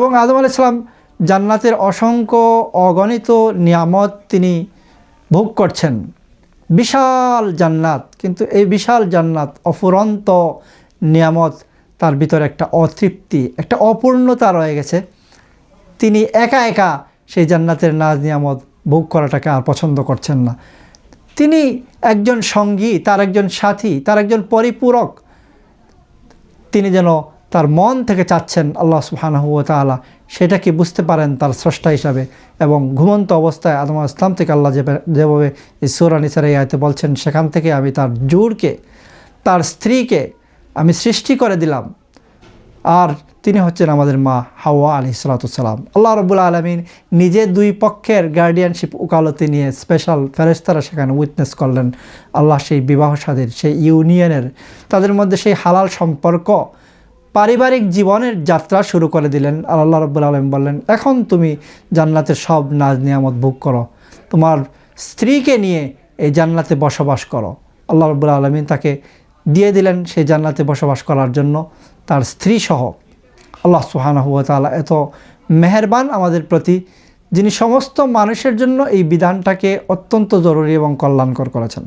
এবং আদম আলাইসালাম জান্নাতের অসংখ্য অগণিত নিয়ামত তিনি ভোগ করছেন। বিশাল জান্নাত, কিন্তু এই বিশাল জান্নাত অফুরন্ত নিয়ামত তার ভিতরে একটা অতৃপ্তি, একটা অপূর্ণতা রয়ে গেছে। তিনি একা একা সেই জান্নাতের নাজ নিয়ামত ভোগ করাটাকে আর পছন্দ করছেন না। তিনি একজন সঙ্গী, তার একজন সাথী, তার একজন পরিপূরক। তিনি যেন তার মন থেকে চাচ্ছেন আল্লাহ তাআলা, সেটা কি বুঝতে পারেন তার স্রষ্টা হিসাবে? এবং ঘুমন্ত অবস্থায় আদম ইসলাম থেকে আল্লাহ যেভাবে- নিসার এই আয়তে বলছেন, সেখান থেকে আমি তার জোরকে, তার স্ত্রীকে আমি সৃষ্টি করে দিলাম। আর তিনি হচ্ছেন আমাদের মা হাওয়া আলি সালাতাম আল্লাহ রবুল্লা আলমিন নিজে দুই পক্ষের গার্ডিয়ানশিপ উকালতি নিয়ে স্পেশাল ফেরেস্তারা সেখানে উইটনেস করলেন। আল্লাহ সেই বিবাহ সাদীর সেই ইউনিয়নের তাদের মধ্যে সেই হালাল সম্পর্ক পারিবারিক জীবনের যাত্রা শুরু করে দিলেন। আর আল্লাহ রব্বুল আলম বললেন, এখন তুমি জান্নাতের সব নাজ নিয়ামত ভোগ করো। তোমার স্ত্রীকে নিয়ে এই জান্নাতে বসবাস করো। আল্লাহ রব্বুল আলমিন তাকে দিয়ে দিলেন সেই জান্নাতে বসবাস করার জন্য তার স্ত্রী সহ। আল্লাহ সুহানা তাআলা এত মেহেরবান আমাদের প্রতি, যিনি সমস্ত মানুষের জন্য এই বিধানটাকে অত্যন্ত জরুরি এবং কল্যাণকর করেছেন।